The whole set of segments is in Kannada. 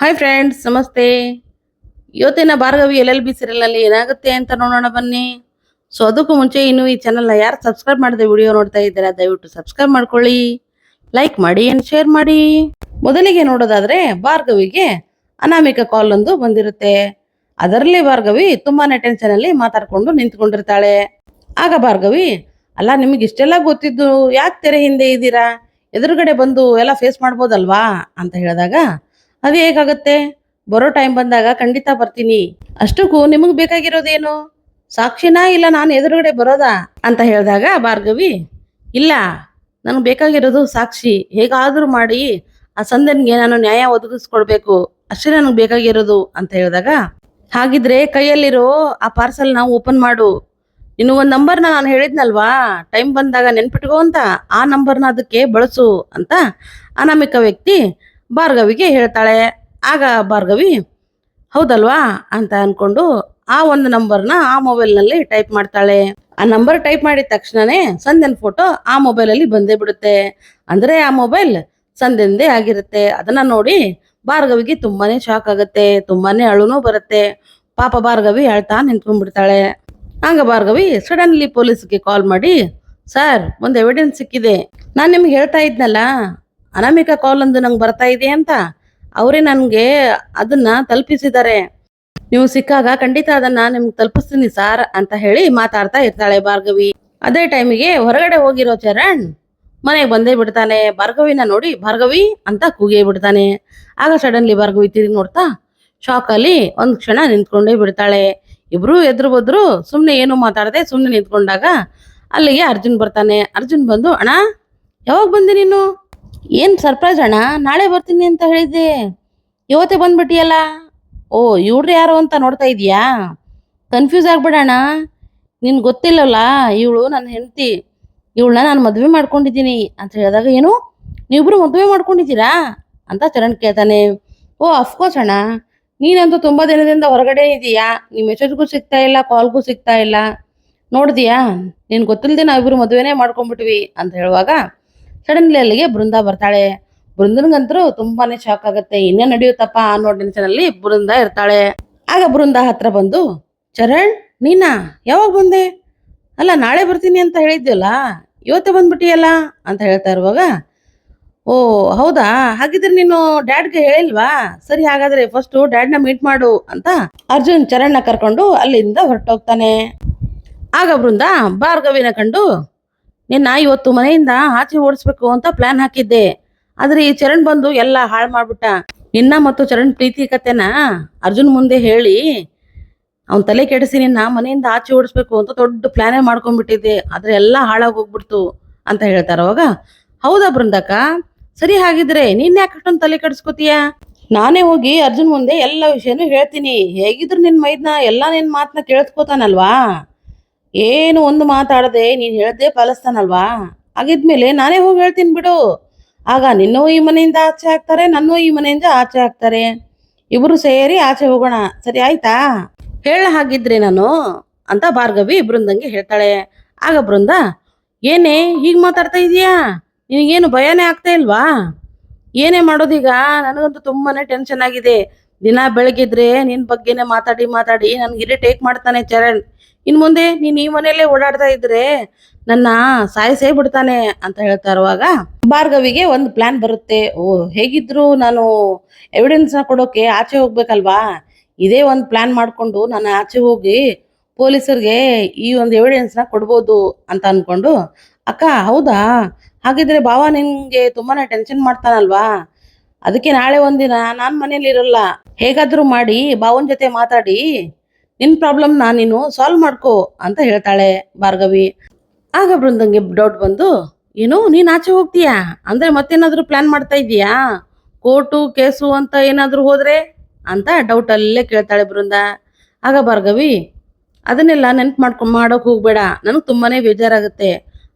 ಹಾಯ್ ಫ್ರೆಂಡ್ಸ್ ನಮಸ್ತೆ. ಇವತ್ತಿನ ಭಾರ್ಗವಿ ಎಲ್ ಎಲ್ ಬಿ ಸೀರಿಯಲ್ನಲ್ಲಿ ಏನಾಗುತ್ತೆ ಅಂತ ನೋಡೋಣ ಬನ್ನಿ. ಸೊ ಅದಕ್ಕೂ ಮುಂಚೆ ಇನ್ನು ಈ ಚಾನಲ್ನ ಯಾರು ಸಬ್ಸ್ಕ್ರೈಬ್ ಮಾಡದೆ ವಿಡಿಯೋ ನೋಡ್ತಾ ಇದ್ದೀರಾ, ದಯವಿಟ್ಟು ಸಬ್ಸ್ಕ್ರೈಬ್ ಮಾಡ್ಕೊಳ್ಳಿ. ಲೈಕ್ ಮಾಡಿ ಅಂಡ್ ಶೇರ್ ಮಾಡಿ. ಮೊದಲಿಗೆ ನೋಡೋದಾದ್ರೆ ಭಾರ್ಗವಿಗೆ ಅನಾಮಿಕ ಕಾಲ್ ಒಂದು ಬಂದಿರುತ್ತೆ. ಅದರಲ್ಲಿ ಭಾರ್ಗವಿ ತುಂಬಾನೇ ಟೆನ್ಷನ್ ಅಲ್ಲಿ ಮಾತಾಡ್ಕೊಂಡು ನಿಂತ್ಕೊಂಡಿರ್ತಾಳೆ. ಆಗ ಭಾರ್ಗವಿ, ಅಲ್ಲ, ನಿಮಗೆ ಇಷ್ಟೆಲ್ಲ ಗೊತ್ತಿದ್ದು ಯಾಕೆ ತೆರೆ ಹಿಂದೆ ಇದ್ದೀರಾ? ಎದುರುಗಡೆ ಬಂದು ಎಲ್ಲ ಫೇಸ್ ಮಾಡ್ಬೋದಲ್ವಾ? ಅಂತ ಹೇಳಿದಾಗ ಅದು ಹೇಗಾಗತ್ತೆ? ಬರೋ ಟೈಮ್ ಬಂದಾಗ ಖಂಡಿತ ಬರ್ತೀನಿ. ಅಷ್ಟಕ್ಕೂ ನಿಮಗೆ ಬೇಕಾಗಿರೋದೇನು? ಸಾಕ್ಷಿನಾ ಇಲ್ಲ ನಾನು ಎದುರುಗಡೆ ಬರೋದಾ? ಅಂತ ಹೇಳಿದಾಗ ಭಾರ್ಗವಿ, ಇಲ್ಲ, ನನಗೆ ಬೇಕಾಗಿರೋದು ಸಾಕ್ಷಿ. ಹೇಗಾದರೂ ಮಾಡಿ ಆ ಸಂದನ್ಗೆ ನಾನು ನ್ಯಾಯ ಒದಗಿಸ್ಕೊಡ್ಬೇಕು. ಅಷ್ಟೇ ನನಗೆ ಬೇಕಾಗಿರೋದು ಅಂತ ಹೇಳಿದಾಗ, ಹಾಗಿದ್ರೆ ಕೈಯಲ್ಲಿರೋ ಆ ಪಾರ್ಸಲ್ನ ಓಪನ್ ಮಾಡು. ಇನ್ನು ಒಂದು ನಂಬರ್ನ ನಾನು ಹೇಳಿದ್ನಲ್ವಾ? ಟೈಮ್ ಬಂದಾಗ ನೆನ್ಪಿಟ್ಕೋ ಅಂತ ಆ ನಂಬರ್ನ ಅದಕ್ಕೆ ಬಳಸು ಅಂತ ಅನಾಮಿಕ ವ್ಯಕ್ತಿ ಭಾರ್ಗವಿಗೆ ಹೇಳ್ತಾಳೆ. ಆಗ ಭಾರ್ಗವಿ, ಹೌದಲ್ವಾ? ಅಂತ ಅನ್ಕೊಂಡು ಆ ಒಂದು ನಂಬರ್ನ ಆ ಮೊಬೈಲ್ನಲ್ಲಿ ಟೈಪ್ ಮಾಡ್ತಾಳೆ. ಆ ನಂಬರ್ ಟೈಪ್ ಮಾಡಿದ ತಕ್ಷಣನೇ ಸಂಧ್ಯನ್ ಫೋಟೋ ಆ ಮೊಬೈಲಲ್ಲಿ ಬಂದೇ ಬಿಡುತ್ತೆ. ಅಂದ್ರೆ ಆ ಮೊಬೈಲ್ ಸಂಧ್ಯಂದೇ ಆಗಿರುತ್ತೆ. ಅದನ್ನ ನೋಡಿ ಭಾರ್ಗವಿಗೆ ತುಂಬಾನೇ ಶಾಕ್ ಆಗುತ್ತೆ. ತುಂಬಾನೇ ಅಳುನೂ ಬರುತ್ತೆ. ಪಾಪ ಭಾರ್ಗವಿ ಹೇಳ್ತಾ ನಿಂತ್ಕೊಂಡ್ಬಿಡ್ತಾಳೆ. ಹಂಗ ಭಾರ್ಗವಿ ಸಡನ್ಲಿ ಪೊಲೀಸ್ಗೆ ಕಾಲ್ ಮಾಡಿ ಸರ್ ಒಂದು ಎವಿಡೆನ್ಸ್ ಸಿಕ್ಕಿದೆ. ನಾನು ನಿಮ್ಗೆ ಹೇಳ್ತಾ ಇದ್ನಲ್ಲ ಅನಾಮಿಕಾ ಕಾಲ್ ಒಂದು ನಂಗೆ ಬರ್ತಾ ಇದೆ ಅಂತ ಅವರೇ ನನಗೆ ಅದನ್ನ ತಲುಪಿಸಿದ್ದಾರೆ. ನೀವು ಸಿಕ್ಕಾಗ ಖಂಡಿತ ಅದನ್ನ ನಿಮ್ಗೆ ತಲುಪಿಸ್ತೀನಿ ಸಾರ್ ಅಂತ ಹೇಳಿ ಮಾತಾಡ್ತಾ ಇರ್ತಾಳೆ ಭಾರ್ಗವಿ. ಅದೇ ಟೈಮಿಗೆ ಹೊರಗಡೆ ಹೋಗಿರೋ ಚರಣ್ ಮನೆಗೆ ಬಂದೇ ಬಿಡ್ತಾನೆ. ಭಾರ್ಗವಿನ ನೋಡಿ ಭಾರ್ಗವಿ ಅಂತ ಕೂಗೇ ಬಿಡ್ತಾನೆ. ಆಗ ಸಡನ್ಲಿ ಭಾರ್ಗವಿ ತಿರುಗಿ ನೋಡ್ತಾ ಶಾಕಲ್ಲಿ ಒಂದು ಕ್ಷಣ ನಿಂತ್ಕೊಂಡೇ ಬಿಡ್ತಾಳೆ. ಇಬ್ರು ಎದ್ರು ಬದ್ರು ಸುಮ್ಮನೆ ಏನು ಮಾತಾಡದೆ ಸುಮ್ಮನೆ ನಿಂತ್ಕೊಂಡಾಗ ಅಲ್ಲಿಗೆ ಅರ್ಜುನ್ ಬರ್ತಾನೆ. ಅರ್ಜುನ್ ಬಂದು, ಅಣ್ಣ, ಯಾವಾಗ ಬಂದೆ ನೀನು? ಏನ್ ಸರ್ಪ್ರೈಸ್ ಅಣ್ಣ? ನಾಳೆ ಬರ್ತೀನಿ ಅಂತ ಹೇಳಿದ್ದೆ. ಇವತ್ತೇ ಬಂದ್ಬಿಟ್ಟಿಯಲ್ಲ? ಓ, ಇವ್ರು ಯಾರು ಅಂತ ನೋಡ್ತಾ ಇದೀಯಾ ಕನ್ಫ್ಯೂಸ್ ಆಗ್ಬೇಡಣ್ಣ. ನಿನ್ ಗೊತ್ತಿಲ್ಲವಲ್ಲ ಇವಳು ನನ್ನ ಹೆಂಡತಿ. ಇವಳನ್ನ ನಾನು ಮದುವೆ ಮಾಡ್ಕೊಂಡಿದ್ದೀನಿ ಅಂತ ಹೇಳಿದಾಗ ಏನು? ನೀವಿಬ್ರು ಮದುವೆ ಮಾಡ್ಕೊಂಡಿದ್ದೀರಾ? ಅಂತ ಚರಣ್ ಕೇಳ್ತಾನೆ. ಓ ಅಫ್ಕೋರ್ಸ್ ಅಣ್ಣ. ನೀನಂತೂ ತುಂಬಾ ದಿನದಿಂದ ಹೊರಗಡೆ ಇದೀಯಾ? ನೀ ಮೆಸೇಜ್ಗೂ ಸಿಗ್ತಾ ಇಲ್ಲ ಕಾಲ್ಗೂ ಸಿಗ್ತಾ ಇಲ್ಲ. ನೋಡಿದ್ಯಾ? ನೀನ್ ಗೊತ್ತಿಲ್ಲದೆ ನಾವಿಬ್ರು ಮದುವೆನೇ ಮಾಡ್ಕೊಂಡ್ಬಿಟ್ವಿ ಅಂತ ಹೇಳುವಾಗ ಸಡನ್ಲಿ ಅಲ್ಲಿಗೆ ಬೃಂದ ಬರ್ತಾಳೆ. ಬೃಂದನ್ಗಂತರೂ ತುಂಬಾನೇ ಶಾಕ್ ಆಗುತ್ತೆ. ಇನ್ನೇ ನಡೆಯುತ್ತಪ್ಪ ಅನ್ನೋ ಟೆನ್ಷನ್ ಅಲ್ಲಿ ಬೃಂದ ಇರ್ತಾಳೆ. ಆಗ ಬೃಂದ ಹತ್ರ ಬಂದು, ಚರಣ್, ನೀನಾ? ಯಾವಾಗ ಬಂದೆ? ಅಲ್ಲ, ನಾಳೆ ಬರ್ತೀನಿ ಅಂತ ಹೇಳಿದ್ಯಲ್ಲ. ಇವತ್ತೇ ಬಂದ್ಬಿಟ್ಟಿಯಲ್ಲ? ಅಂತ ಹೇಳ್ತಾ ಇರುವಾಗ, ಓ, ಹೌದಾ? ಹಾಗಿದ್ರೆ ನೀನು ಡ್ಯಾಡ್ಗೆ ಹೇಳಿಲ್ವಾ? ಸರಿ, ಹಾಗಾದ್ರೆ ಫಸ್ಟ್ ಡ್ಯಾಡ್ನ ಮೀಟ್ ಮಾಡು ಅಂತ ಅರ್ಜುನ್ ಚರಣ್ನ ಕರ್ಕೊಂಡು ಅಲ್ಲಿಂದ ಹೊರಟೋಗ್ತಾನೆ. ಆಗ ಬೃಂದ ಭಾರ್ಗವಿನ ಕಂಡು ನಿನ್ನ ಇವತ್ತು ಮನೆಯಿಂದ ಆಚೆ ಓಡಿಸ್ಬೇಕು ಅಂತ ಪ್ಲಾನ್ ಹಾಕಿದ್ದೆ. ಆದ್ರೆ ಈ ಚರಣ್ ಬಂದು ಎಲ್ಲ ಹಾಳು ಮಾಡ್ಬಿಟ್ಟ. ನಿನ್ನ ಮತ್ತು ಚರಣ್ ಪ್ರೀತಿ ಕತೆನ ಅರ್ಜುನ್ ಮುಂದೆ ಹೇಳಿ, ಅವನ್ ತಲೆ ಕೆಡಿಸಿ ನಿನ್ನ ಮನೆಯಿಂದ ಆಚೆ ಓಡಿಸ್ಬೇಕು ಅಂತ ದೊಡ್ಡ ಪ್ಲಾನೇ ಮಾಡ್ಕೊಂಡ್ಬಿಟ್ಟಿದ್ದೆ. ಆದ್ರೆ ಎಲ್ಲ ಹಾಳಾಗಿ ಹೋಗ್ಬಿಡ್ತು ಅಂತ ಹೇಳ್ತಾರ ಅವಾಗ. ಹೌದಾ ಬೃಂದಕ್ಕ? ಸರಿ ಹಾಗಿದ್ರೆ ನೀನ್ ಯಾಕೆ ಅಷ್ಟೊಂದು ತಲೆ ಕೆಡಿಸ್ಕೊತೀಯ? ನಾನೇ ಹೋಗಿ ಅರ್ಜುನ್ ಮುಂದೆ ಎಲ್ಲ ವಿಷಯನೂ ಹೇಳ್ತೀನಿ. ಹೇಗಿದ್ರು ನಿನ್ ಮೈದ್ನ ಎಲ್ಲ ನಿನ್ ಮಾತನ್ನ ಕೇಳಿಸ್ಕೊತಾನಲ್ವಾ? ಏನು ಒಂದು ಮಾತಾಡದೆ ನೀನು ಹೇಳ್ದೆ ಪಾಲಿಸ್ತಾನಲ್ವಾ? ಹಾಗಿದ್ಮೇಲೆ ನಾನೇ ಹೋಗಿ ಹೇಳ್ತೀನಿ ಬಿಡು. ಆಗ ನಿನ್ನೂ ಈ ಮನೆಯಿಂದ ಆಚೆ ಹಾಕ್ತಾರೆ ನನ್ನೂ ಈ ಮನೆಯಿಂದ ಆಚೆ ಹಾಕ್ತಾರೆ ಇಬ್ರು ಸೇರಿ ಆಚೆ ಹೋಗೋಣ. ಸರಿ, ಆಯ್ತಾ? ಹೇಳ ಹಾಗಿದ್ರೆ ನಾನು ಅಂತ ಭಾರ್ಗವಿ ಬೃಂದಂಗೆ ಹೇಳ್ತಾಳೆ. ಆಗ ಬೃಂದ, ಏನೇ, ಹೀಗೆ ಮಾತಾಡ್ತಾ ಇದೀಯಾ? ನಿನಗೇನು ಭಯನೇ ಆಗ್ತಾ ಇಲ್ವಾ? ಏನೇ ಮಾಡೋದೀಗ? ನನಗಂತೂ ತುಂಬಾನೇ ಟೆನ್ಷನ್ ಆಗಿದೆ. ದಿನ ಬೆಳಗಿದ್ರೆ ನಿನ್ ಬಗ್ಗೆನೇ ಮಾತಾಡಿ ಮಾತಾಡಿ ನನ್ಗೆ ಇರಿಟೇಟ್ ಮಾಡ್ತಾನೆ ಚರಣ್. ಇನ್ ಮುಂದೆ ನೀನ್ ಈ ಮನೆಯಲ್ಲೇ ಓಡಾಡ್ತಾ ಇದ್ರೆ ನನ್ನ ಸಾಯಿಸೇ ಬಿಡ್ತಾನೆ ಅಂತ ಹೇಳ್ತಾ ಇರುವಾಗ ಭಾರ್ಗವಿಗೆ ಒಂದು ಪ್ಲಾನ್ ಬರುತ್ತೆ. ಓ, ಹೇಗಿದ್ರು ನಾನು ಎವಿಡೆನ್ಸ್ನ ಕೊಡೋಕೆ ಆಚೆ ಹೋಗ್ಬೇಕಲ್ವಾ? ಇದೇ ಒಂದು ಪ್ಲಾನ್ ಮಾಡ್ಕೊಂಡು ನಾನು ಆಚೆ ಹೋಗಿ ಪೊಲೀಸರಿಗೆ ಈ ಒಂದು ಎವಿಡೆನ್ಸ್ನ ಕೊಡ್ಬೋದು ಅಂತ ಅನ್ಕೊಂಡು, ಅಕ್ಕ, ಹೌದಾ? ಹಾಗಿದ್ರೆ ಭಾವ ನಿಂಗೆ ತುಂಬಾನೇ ಟೆನ್ಷನ್ ಮಾಡ್ತಾನಲ್ವಾ? ಅದಕ್ಕೆ ನಾಳೆ ಒಂದಿನ ನಾನ್ ಮನೇಲಿ ಇರಲ್ಲ ಹೇಗಾದ್ರೂ ಮಾಡಿ, ಭಾವನ್ ಜೊತೆ ಮಾತಾಡಿ. ನಿನ್ ನಾ ನೀನು ಸಾಲ್ವ್ ಮಾಡ್ಕೋ ಅಂತ ಹೇಳ್ತಾಳೆ ಭಾರ್ಗವಿ. ಆಗ ಬೃಂದಂಗೆ ಡೌಟ್ ಬಂದು, ಏನು ನೀನ್ ಆಚೆ ಹೋಗ್ತೀಯಾ? ಅಂದ್ರೆ ಮತ್ತೇನಾದ್ರೂ ಪ್ಲಾನ್ ಮಾಡ್ತಾ ಇದೀಯಾ ಕೋರ್ಟು, ಕೇಸು ಅಂತ ಏನಾದ್ರೂ ಹೋದ್ರೆ ಅಂತ ಡೌಟ್ ಅಲ್ಲೇ ಕೇಳ್ತಾಳೆ ಬೃಂದ. ಆಗ ಭಾರ್ಗವಿ, ಅದನ್ನೆಲ್ಲ ನೆನ್ಪು ಮಾಡ್ಕೊ, ಮಾಡೋಕ್ ಹೋಗ್ಬೇಡ. ನನಗೆ ತುಂಬಾನೇ ಬೇಜಾರಾಗುತ್ತೆ.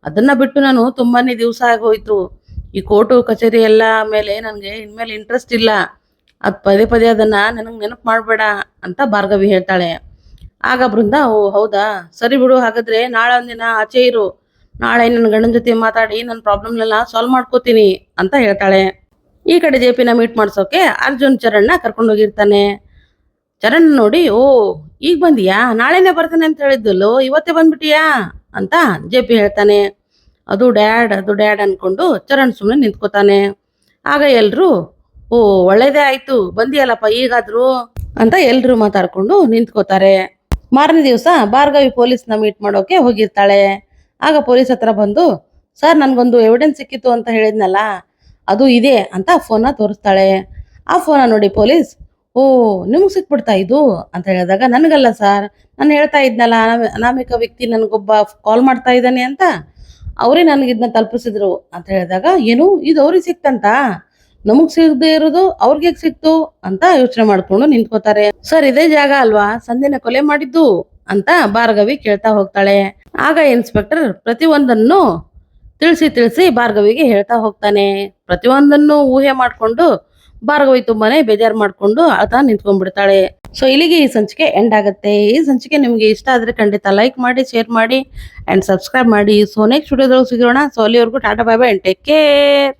ಅದನ್ನ ಬಿಟ್ಟು ನಾನು ತುಂಬಾನೇ ದಿವಸ ಆಗೋಯ್ತು. ಈ ಕೋರ್ಟು, ಕಚೇರಿ ಎಲ್ಲ ಮೇಲೆ ನನಗೆ ಇನ್ಮೇಲೆ ಇಂಟ್ರೆಸ್ಟ್ ಇಲ್ಲ. ಅದು ಪದೇ ಪದೇ ಅದನ್ನ ನನಗೆ ನೆನಪು ಮಾಡಬೇಡ ಅಂತ ಭಾರ್ಗವಿ ಹೇಳ್ತಾಳೆ. ಆಗ ಬೃಂದ, ಓ ಹೌದಾ? ಸರಿ ಬಿಡು, ಹಾಗಾದ್ರೆ ನಾಳೆ ಒಂದಿನ ಆಚೆ ಇರು. ನಾಳೆ ನನ್ನ ಗಂಡನ ಜೊತೆ ಮಾತಾಡಿ ನನ್ನ ಪ್ರಾಬ್ಲಮ್ನೆಲ್ಲ ಸಾಲ್ವ್ ಮಾಡ್ಕೋತೀನಿ ಅಂತ ಹೇಳ್ತಾಳೆ. ಈ ಕಡೆ ಜೆ ಪಿನ ಮೀಟ್ ಮಾಡ್ಸೋಕೆ ಅರ್ಜುನ್ ಚರಣ್ನ ಕರ್ಕೊಂಡು ಹೋಗಿರ್ತಾನೆ. ಚರಣ್ ನೋಡಿ, ಓ, ಈಗ ಬಂದಿಯಾ? ನಾಳೆನೆ ಬರ್ತಾನೆ ಅಂತ ಹೇಳಿದ್ದಲ್ಲೋ, ಇವತ್ತೇ ಬಂದ್ಬಿಟ್ಟಿಯಾ? ಅಂತ ಜೆ ಪಿ ಹೇಳ್ತಾನೆ. ಅದು ಡ್ಯಾಡ್ ಅದು ಡ್ಯಾಡ್ ಅನ್ಕೊಂಡು ಚರಣ್ ಸುಮ್ಮನೆ ನಿಂತ್ಕೋತಾನೆ. ಆಗ ಎಲ್ಲರೂ ಓ, ಒಳ್ಳೇದೇ ಆಯ್ತು, ಬಂದಿಯಲ್ಲಪ್ಪ, ಈಗಾದ್ರೂ? ಅಂತ ಎಲ್ರು ಮಾತಾಡ್ಕೊಂಡು ನಿಂತ್ಕೋತಾರೆ. ಮಾರನೇ ದಿವಸ ಭಾರ್ಗವಿ ಪೊಲೀಸ್ನ ಮೀಟ್ ಮಾಡೋಕೆ ಹೋಗಿರ್ತಾಳೆ. ಆಗ ಪೊಲೀಸ್ ಹತ್ರ ಬಂದು, ಸರ್, ನನಗೊಂದು ಎವಿಡೆನ್ಸ್ ಸಿಕ್ಕಿತ್ತು ಅಂತ ಹೇಳಿದ್ನಲ್ಲ, ಅದು ಇದೆ ಅಂತ ಫೋನ ತೋರಿಸ್ತಾಳೆ. ಆ ಫೋನ ನೋಡಿ ಪೊಲೀಸ್, ಓ, ನಿಮ್ಗೆ ಸಿಕ್ಬಿಡ್ತಾ ಇದು? ಅಂತ ಹೇಳಿದಾಗ, ನನಗಲ್ಲ ಸರ್, ನಾನು ಹೇಳ್ತಾ ಇದ್ನಲ್ಲ, ಅನಾಮ- ಅನಾಮಿಕ ವ್ಯಕ್ತಿ ನನಗೊಬ್ಬ ಕಾಲ್ ಮಾಡ್ತಾ ಇದ್ದಾನೆ ಅಂತ, ಅವರೇ ನನಗೆ ಇದನ್ನ ತಲುಪಿಸಿದ್ರು. ಅಂತ ಹೇಳಿದಾಗ, ಏನು? ಇದು ಅವ್ರಿಗೆ ಸಿಕ್ತಂತ? ನಮಗ್ ಸಿಗದೆ ಇರೋದು ಅವ್ರಿಗೆ ಸಿಕ್ತು ಅಂತ ಯೋಚನೆ ಮಾಡ್ಕೊಂಡು ನಿಂತ್ಕೋತಾರೆ. ಸರ್, ಇದೇ ಜಾಗ ಅಲ್ವಾ? ಸಂಧಿನ ಕೊಲೆ ಮಾಡಿದ್ದು ಅಂತ ಭಾರ್ಗವಿ ಕೇಳ್ತಾ ಹೋಗ್ತಾಳೆ. ಆಗ ಇನ್ಸ್ಪೆಕ್ಟರ್ ಪ್ರತಿಯೊಂದನ್ನು ತಿಳಿಸಿ ತಿಳಿಸಿ ಭಾರ್ಗವಿಗೆ ಹೇಳ್ತಾ ಹೋಗ್ತಾನೆ. ಪ್ರತಿಯೊಂದನ್ನು ಊಹೆ ಮಾಡ್ಕೊಂಡು ಭಾರ್ಗವಿ ತುಂಬಾನೇ ಬೇಜಾರು ಮಾಡ್ಕೊಂಡು ಅಳ್ತಾ ನಿಂತ್ಕೊಂಡ್ಬಿಡ್ತಾಳೆ. ಸೊ ಇಲ್ಲಿಗೆ ಈ ಸಂಚಿಕೆ ಎಂಡ್ ಆಗುತ್ತೆ. ಈ ಸಂಚಿಕೆ ನಿಮಗೆ ಇಷ್ಟ ಆದ್ರೆ ಖಂಡಿತ ಲೈಕ್ ಮಾಡಿ ಶೇರ್ ಮಾಡಿ ಅಂಡ್ ಸಬ್ಸ್ಕ್ರೈಬ್ ಮಾಡಿ. ಸೊ ನೆಕ್ಸ್ಟ್ ವಿಡಿಯೋದಲ್ಲಿ ಸಿಗೋಣ. ಸೊ ಅಲ್ಲಿವರೆಗೂ tata bye bye and take care